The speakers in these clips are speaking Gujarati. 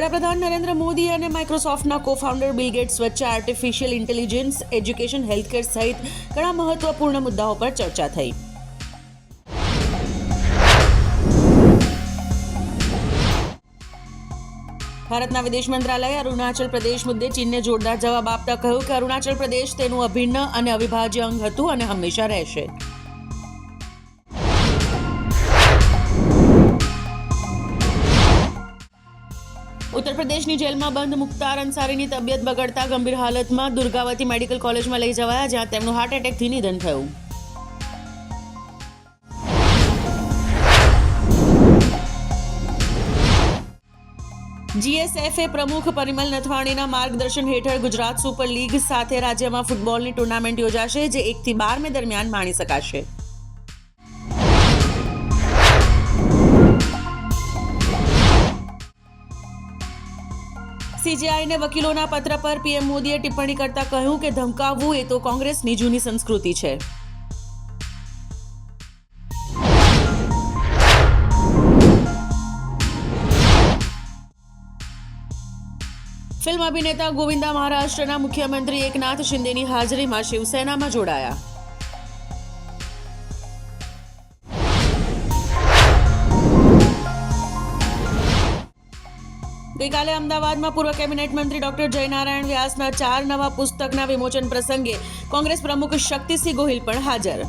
વડાપ્રધાન નરેન્દ્ર મોદી અને માઇક્રોસોફ્ટના કો ફાઉન્ડર બિલ ગેટ્સ વચ્ચે આર્ટિફિશિયલ ઇન્ટેલિજન્સ એજ્યુકેશન હેલ્થકેર સહિત ઘણા મહત્વપૂર્ણ મુદ્દાઓ પર ચર્ચા થઈ. ભારતના વિદેશ મંત્રાલયે અરુણાચલ પ્રદેશ મુદ્દે ચીનને જોરદાર જવાબ આપતા કહ્યું કે અરુણાચલ પ્રદેશ તેનું અભિન્ન અને અવિભાજ્ય અંગ હતું અને હંમેશા રહેશે. ઉત્તર પ્રદેશની જેલમાં બંધ મુખ્તાર અંસારીની તબિયત બગડતા ગંભીર હાલતમાં દુર્ગાવતી મેડિકલ કોલેજમાં લઈ જવાયા, જ્યાં તેમનું હાર્ટ એટેકથી નિધન થયું. જીએસએફએ પ્રમુખ પરિમલ નથવાણીના માર્ગદર્શન હેઠળ ગુજરાત સુપર લીગ સાથે રાજ્યમાં ફૂટબોલની ટુર્નામેન્ટ યોજાશે, જે એકથી બાર મે દરમિયાન માણી શકાશે. સીજીઆઈને વકીલોના પત્ર પર પીએમ મોદીએ ટિપ્પણી કરતા કહ્યું કે ધમકાવવું એ તો કોંગ્રેસની જૂની સંસ્કૃતિ છે. ફિલ્મ અભિનેતા ગોવિંદા મહારાષ્ટ્રના મુખ્યમંત્રી એકનાથ શિંદેની હાજરીમાં શિવસેનામાં જોડાયા. ગઈકાલે અમદાવાદમાં પૂર્વ કેબિનેટ મંત્રી ડોક્ટર જયનારાયણ વ્યાસના ચાર નવા પુસ્તકના વિમોચન પ્રસંગે કોંગ્રેસ પ્રમુખ શક્તિસિંહ ગોહિલ પણ હાજર.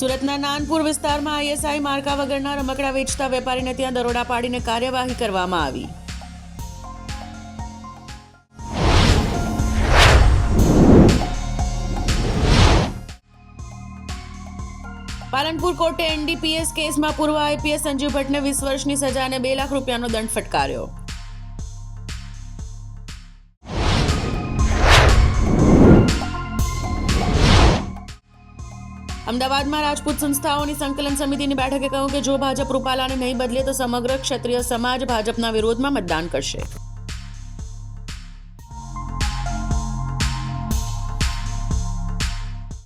સુરતના નાનપુર વિસ્તારમાં આઈએસઆઈ માર્કા વગરના રમકડા વેચતા વેપારીને ત્યાં દરોડા પાડીને કાર્યવાહી કરવામાં આવી. પાલનપુર કોર્ટે એનડીપીએસ કેસમાં પૂર્વ આઈપીએસ સંજીવ ભટ્ટને વીસ વર્ષની સજા અને બે લાખ રૂપિયાનો દંડ ફટકાર્યો. અમદાવાદમાં રાજપૂત સંસ્થાઓની સંકલન સમિતિની બેઠકે કહ્યું કે જો ભાજપ રૂપાલાને નહીં બદલે તો સમગ્ર ક્ષત્રિય સમાજ ભાજપના વિરોધમાં મતદાન કરશે.